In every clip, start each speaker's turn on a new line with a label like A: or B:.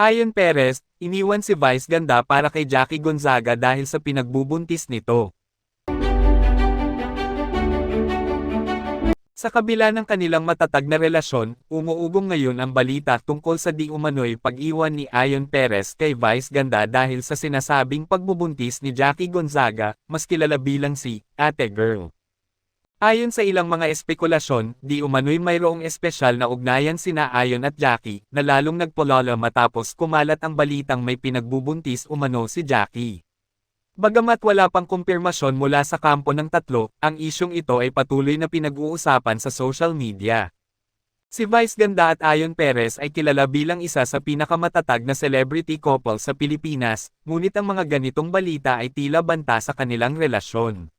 A: Ayon Perez, iniwan si Vice Ganda para kay Jackie Gonzaga dahil sa pinagbubuntis nito. Sa kabila ng kanilang matatag na relasyon, umuugong ngayon ang balita tungkol sa di umano'y pag-iwan ni Ayon Perez kay Vice Ganda dahil sa sinasabing pagbubuntis ni Jackie Gonzaga, mas kilala bilang si Ate Girl. Ayon sa ilang mga espekulasyon, di umano'y mayroong espesyal na ugnayan sina Ayon at Jackie, na lalong nagpololo matapos kumalat ang balitang may pinagbubuntis umano si Jackie. Bagamat wala pang kumpirmasyon mula sa kampo ng tatlo, ang isyong ito ay patuloy na pinag-uusapan sa social media. Si Vice Ganda at Ayon Perez ay kilala bilang isa sa pinakamatatag na celebrity couple sa Pilipinas, ngunit ang mga ganitong balita ay tila banta sa kanilang relasyon.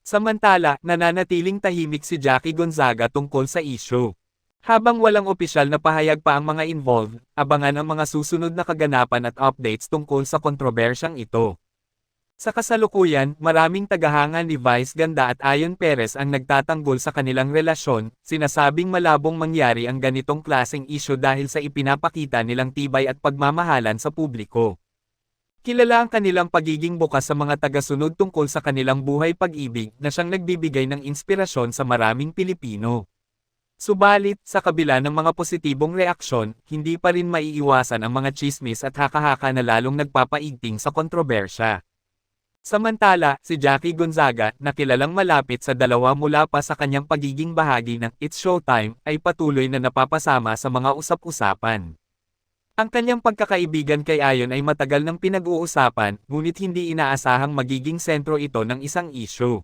A: Samantala, nananatiling tahimik si Jackie Gonzaga tungkol sa issue. Habang walang opisyal na pahayag pa ang mga involved, abangan ang mga susunod na kaganapan at updates tungkol sa kontrobersyang ito. Sa kasalukuyan, maraming tagahanga ni Vice Ganda at Ayon Perez ang nagtatanggol sa kanilang relasyon, sinasabing malabong mangyari ang ganitong klaseng issue dahil sa ipinapakita nilang tibay at pagmamahalan sa publiko. Kilala ang kanilang pagiging bukas sa mga tagasunod tungkol sa kanilang buhay pag-ibig na siyang nagbibigay ng inspirasyon sa maraming Pilipino. Subalit, sa kabila ng mga positibong reaksyon, hindi pa rin maiiwasan ang mga chismis at haka-haka na lalong nagpapaigting sa kontrobersya. Samantala, si Jackie Gonzaga, na kilalang malapit sa dalawa mula pa sa kanyang pagiging bahagi ng It's Showtime, ay patuloy na napapasama sa mga usap-usapan. Ang kanyang pagkakaibigan kay Ayon ay matagal nang pinag-uusapan, ngunit hindi inaasahang magiging sentro ito ng isang issue.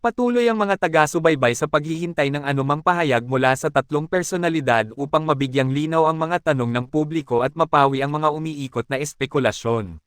A: Patuloy ang mga taga-subaybay sa paghihintay ng anumang pahayag mula sa tatlong personalidad upang mabigyang linaw ang mga tanong ng publiko at mapawi ang mga umiikot na espekulasyon.